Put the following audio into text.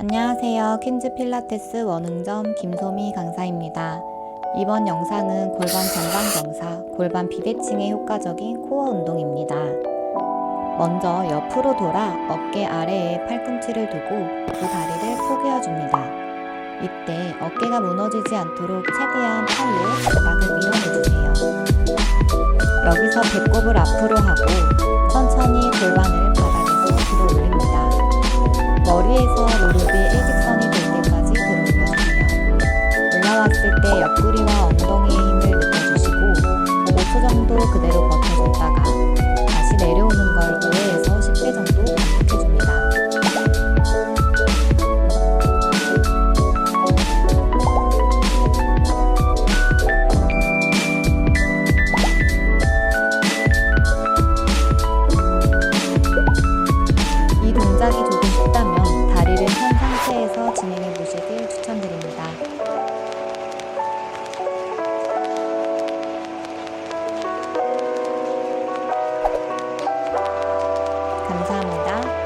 안녕하세요. 퀸즈 필라테스 원흥점 김소미 강사입니다. 이번 영상은 골반 전방 경사, 골반 비대칭에 효과적인 코어 운동입니다. 먼저 옆으로 돌아 어깨 아래에 팔꿈치를 두고 두 다리를 포개어 줍니다. 이때 어깨가 무너지지 않도록 최대한 팔로 바닥을 밀어내주세요. 여기서 배꼽을 앞으로 하고 올라왔을 때 옆구 감사합니다.